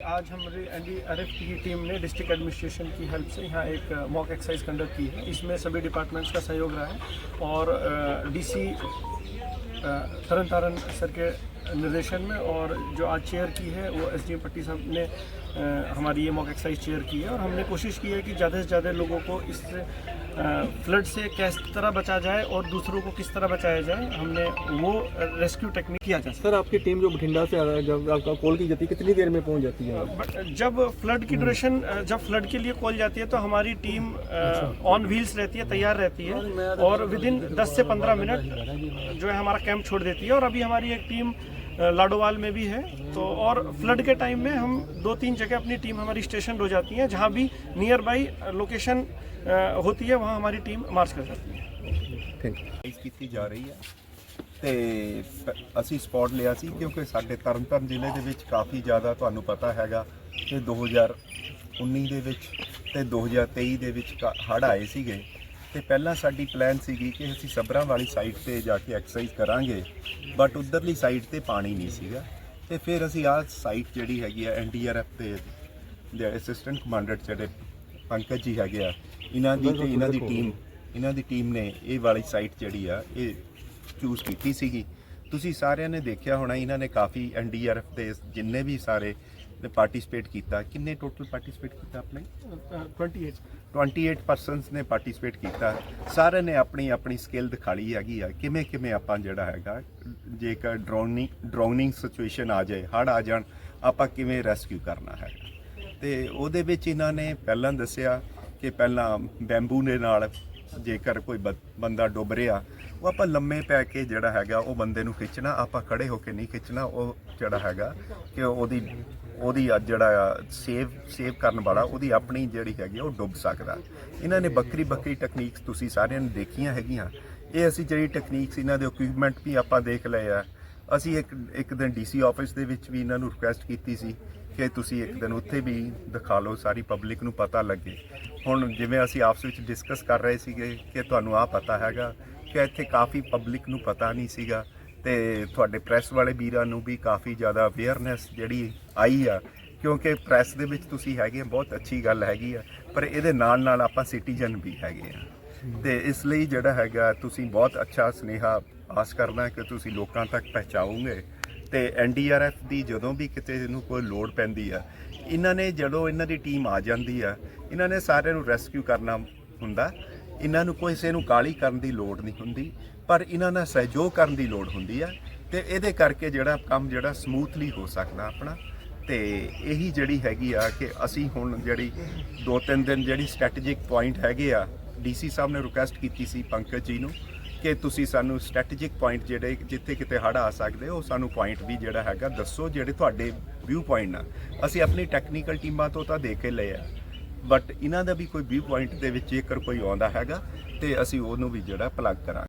आज हमारी N D R F की टीम ने डिस्ट्रिक्ट एडमिनिस्ट्रेशन की हेल्प से यहाँ एक मॉक एक्सरसाइज कंडक्ट की है। इसमें सभी डिपार्टमेंट्स का सहयोग रहा है और डीसी तरन तारन सर के निर्देशन में और जो आज चेयर की है वो एस डी पट्टी साहब ने अ, हमारी ये मॉक एक्सरसाइज चेयर की है और हमने कोशिश की है कि ज़्यादा से ज़्यादा लोगों को इस फ्लड से किस तरह बचा जाए और दूसरों को किस तरह बचाया जाए हमने वो रेस्क्यू टेक्निक किया जाए सर आपकी टीम जो बठिंडा से आ रहा है जब आपका कॉल की जाती है कितनी देर में पहुँच जाती है? बट जब फ्लड की ड्यूरेशन जब फ्लड के लिए कॉल जाती है तो हमारी टीम ऑन व्हील्स रहती है तैयार रहती है और विद इन 10 से 15 मिनट जो है हमारा कैंप छोड़ देती है और अभी हमारी एक टीम लाडोवाल में भी है तो और फ्लड के टाइम में हम दो तीन जगह अपनी टीम हमारी स्टेशन हो जाती है जहाँ भी नियर बाई लोकेशन होती है वहाँ हमारी टीम मार्च कर जाती है थैंक यू ਐਕਸਰਸਾਈਜ਼ ਕੀਤੀ ਜਾ ਰਹੀ ਹੈ ਤੇ ਪ- ਅਸੀਂ ਸਪੌਟ ਲਿਆ ਸੀ ਕਿਉਂਕਿ ਸਾਡੇ ਤਰਨਤਾਰਨ ਜ਼ਿਲ੍ਹੇ ਦੇ ਵਿੱਚ ਕਾਫੀ ਜ਼ਿਆਦਾ ਤੁਹਾਨੂੰ ਪਤਾ ਹੈਗਾ ਕਿ 2019 ਦੇ ਵਿੱਚ ਤੇ 2023 ਦੇ ਵਿੱਚ ਹੜ ਆਏ ਸੀਗੇ ਤੇ ਪਹਿਲਾਂ ਸਾਡੀ ਪਲਾਨ ਸੀਗੀ ਕਿ ਅਸੀਂ ਸਬਰਾਂ ਵਾਲੀ ਸਾਈਡ ਤੇ ਜਾ ਕੇ ਐਕਸਰਸਾਈਜ਼ ਕਰਾਂਗੇ ਬਟ ਉਧਰਲੀ ਸਾਈਡ ਤੇ ਪਾਣੀ ਨਹੀਂ ਸੀਗਾ। ਤੇ ਫਿਰ ਅਸੀਂ ਆਹ ਸਾਈਟ ਜਿਹੜੀ ਹੈਗੀ ਆ ਐਨਡੀਆਰਐਫ ਦੇ ਦੇ ਅਸਿਸਟੈਂਟ ਕਮਾਂਡਰ ਜਿਹੜੇ ਪੰਕਜ ਜੀ ਹੈਗੇ ਆ ਇਹਨਾਂ ਦੀ ਤੇ ਇਹਨਾਂ ਦੀ ਟੀਮ ਇਹਨਾਂ ਦੀ ਟੀਮ ਨੇ ਇਹ ਵਾਲੀ ਸਾਈਟ ਜਿਹੜੀ ਆ ਇਹ ਚੂਜ਼ ਕੀਤੀ ਸੀਗੀ। ਤੁਸੀਂ ਸਾਰਿਆਂ ਨੇ ਦੇਖਿਆ ਹੋਣਾ ਇਹਨਾਂ ਨੇ ਕਾਫੀ ਐਨਡੀਆਰਐਫ ਦੇ ਜਿੰਨੇ ਵੀ ਸਾਰੇ ਨੇ ਪਾਰਟਿਸਿਪੇਟ ਕੀਤਾ? ਕਿੰਨੇ ਟੋਟਲ ਪਾਰਟਿਸਿਪੇਟ ਕੀਤਾ ਆਪਣੇ? 28 28 ਪਰਸਨਸ ਨੇ ਪਾਰਟਿਸਿਪੇਟ ਕੀਤਾ। ਸਾਰਿਆਂ ਨੇ ਆਪਣੀ ਆਪਣੀ ਸਕਿੱਲ ਦਿਖਾਲੀ ਹੈਗੀ ਆ। ਕਿਵੇਂ ਕਿਵੇਂ ਆਪਾਂ ਜਿਹੜਾ ਹੈਗਾ ਜੇਕਰ ਡਰਾਉਨਿੰਗ ਡਰੋਨਿੰਗ ਸਿਚੁਏਸ਼ਨ ਆ ਜਾਏ ਹੜ ਆ ਜਾਣ ਆਪਾਂ ਕਿਵੇਂ ਰੈਸਕਿਊ ਕਰਨਾ ਹੈ? ਤੇ ਉਹਦੇ ਵਿੱਚ ਇਹਨਾਂ ਨੇ ਪਹਿਲਾਂ ਦੱਸਿਆ ਕਿ ਪਹਿਲਾਂ ਬੈਂਬੂ ਦੇ ਨਾਲ ਜੇਕਰ ਕੋਈ ਬੰਦਾ ਡੁੱਬ ਰਿਹਾ ਉਹ ਆਪਾਂ ਲੰਮੇ ਪੈ ਕੇ ਜਿਹੜਾ ਹੈਗਾ ਉਹ ਬੰਦੇ ਨੂੰ ਖਿੱਚਣਾ ਆਪਾਂ ਖੜੇ ਹੋ ਕੇ ਨਹੀਂ ਖਿੱਚਣਾ ਉਹ ਜਿਹੜਾ ਹੈਗਾ ਕਿ ਉਹਦੀ ਉਹਦੀ ਆ ਜਿਹੜਾ ਸੇਵ ਸੇਵ ਕਰਨ ਵਾਲਾ ਉਹਦੀ ਆਪਣੀ ਜਿਹੜੀ ਹੈਗੀ ਆ, ਉਹ ਡੁੱਬ ਸਕਦਾ। ਇਹਨਾਂ ਨੇ ਬੱਕਰੀ ਬੱਕਰੀ ਟੈਕਨੀਕਸ ਤੁਸੀਂ ਸਾਰਿਆਂ ਨੇ ਦੇਖੀਆਂ ਹੈਗੀਆਂ। ਇਹ ਅਸੀਂ ਜਿਹੜੀ ਟੈਕਨੀਕਸ ਇਹਨਾਂ ਦੇ ਇਕਵਿਪਮੈਂਟ ਵੀ ਆਪਾਂ ਦੇਖ ਲਏ ਆ। ਅਸੀਂ ਇੱਕ ਇੱਕ ਦਿਨ ਡੀਸੀ ਆਫਿਸ ਦੇ ਵਿੱਚ ਵੀ ਇਹਨਾਂ ਨੂੰ ਰਿਕੁਐਸਟ ਕੀਤੀ ਸੀ ਕਿ ਤੁਸੀਂ ਇੱਕ ਦਿਨ ਉੱਥੇ ਵੀ ਦਿਖਾ ਲਓ ਸਾਰੀ ਪਬਲਿਕ ਨੂੰ ਪਤਾ ਲੱਗੇ। ਹੁਣ ਜਿਵੇਂ ਅਸੀਂ ਆਪਸ ਵਿੱਚ ਡਿਸਕਸ ਕਰ ਰਹੇ ਸੀਗੇ ਕਿ ਤੁਹਾਨੂੰ ਆ ਪਤਾ ਹੈਗਾ ਕਿ ਇੱਥੇ ਕਾਫੀ ਪਬਲਿਕ ਨੂੰ ਪਤਾ ਨਹੀਂ ਸੀਗਾ। ਤੇ ਤੁਹਾਡੇ ਪ੍ਰੈਸ ਵਾਲੇ ਵੀਰਾਂ ਨੂੰ ਵੀ ਕਾਫੀ ਜ਼ਿਆਦਾ ਅਵੇਅਰਨੈਸ ਜਿਹੜੀ ਆਈ ਆ ਕਿਉਂਕਿ ਪ੍ਰੈਸ ਦੇ ਵਿੱਚ ਤੁਸੀਂ ਹੈਗੇ ਆ, ਬਹੁਤ ਅੱਛੀ ਗੱਲ ਹੈਗੀ ਆ ਪਰ ਇਹਦੇ ਨਾਲ ਨਾਲ ਆਪਾਂ ਸਿਟੀਜ਼ਨ ਵੀ ਹੈਗੇ ਆ। ਤੇ ਇਸ ਲਈ ਜਿਹੜਾ ਹੈਗਾ ਤੁਸੀਂ ਬਹੁਤ ਅੱਛਾ ਸੁਨੇਹਾ ਆਸ ਕਰਦਾ ਕਿ ਤੁਸੀਂ ਲੋਕਾਂ ਤੱਕ ਪਹੁੰਚਾਓਗੇ। ਤੇ ਐਨਡੀਆਰਐਫ ਦੀ ਜਦੋਂ ਵੀ ਕਿਤੇ ਨੂੰ ਕੋਈ ਲੋੜ ਪੈਂਦੀ ਆ ਇਹਨਾਂ ਨੇ ਜਦੋਂ ਇਹਨਾਂ ਦੀ ਟੀਮ ਆ ਜਾਂਦੀ ਆ ਇਹਨਾਂ ਨੇ ਸਾਰਿਆਂ ਨੂੰ ਰੈਸਕਿਊ ਕਰਨਾ ਹੁੰਦਾ। ਇਹਨਾਂ ਨੂੰ ਕਿਸੇ ਨੂੰ ਕਾਲੀ ਕਰਨ ਦੀ ਲੋੜ ਨਹੀਂ ਹੁੰਦੀ, ਪਰ ਇਹਨਾਂ ਨਾਲ ਸਹਿਯੋਗ ਕਰਨ ਦੀ ਲੋੜ ਹੁੰਦੀ ਆ ਤੇ ਇਹਦੇ ਕਰਕੇ ਜਿਹੜਾ ਕੰਮ ਜਿਹੜਾ ਸਮੂਥਲੀ ਹੋ ਸਕਦਾ ਆਪਣਾ। ਤੇ ਇਹੀ ਜਿਹੜੀ ਹੈਗੀ ਆ ਕਿ ਅਸੀਂ ਹੁਣ ਜਿਹੜੀ ਦੋ ਤਿੰਨ ਦਿਨ ਜਿਹੜੀ ਸਟ੍ਰੈਟੇਜਿਕ ਪੁਆਇੰਟ ਹੈਗੇ ਆ ਡੀਸੀ ਸਾਹਿਬ ਨੇ ਰਿਕੁਐਸਟ ਕੀਤੀ ਸੀ ਪੰਕਜ ਜੀ ਨੂੰ ਕਿ ਤੁਸੀਂ ਸਾਨੂੰ ਸਟ੍ਰੈਟੇਜਿਕ ਪੁਆਇੰਟ ਜਿਹੜੇ ਜਿੱਥੇ ਕਿਤੇ ਹੜ ਆ ਸਕਦੇ, ਉਹ ਸਾਨੂੰ ਪੁਆਇੰਟ ਵੀ ਜਿਹੜਾ ਹੈਗਾ ਦੱਸੋ ਜਿਹੜੇ ਤੁਹਾਡੇ ਵਿਊ ਪੁਆਇੰਟ ਆ। ਅਸੀਂ ਆਪਣੀ ਟੈਕਨੀਕਲ ਟੀਮਾਂ ਤੋਂ ਤਾਂ ਦੇਖ ਕੇ ਲਏ ਆ। ਬਟ ਇਹਨਾਂ ਦਾ ਵੀ ਕੋਈ ਵਿਊ ਪੁਆਇੰਟ ਦੇ ਵਿੱਚ ਜੇਕਰ ਕੋਈ ਆਉਂਦਾ ਹੈਗਾ, ਤੇ ਅਸੀਂ ਉਹਨੂੰ ਵੀ ਜਿਹੜਾ ਪਲੱਗ ਕਰਾਂਗੇ।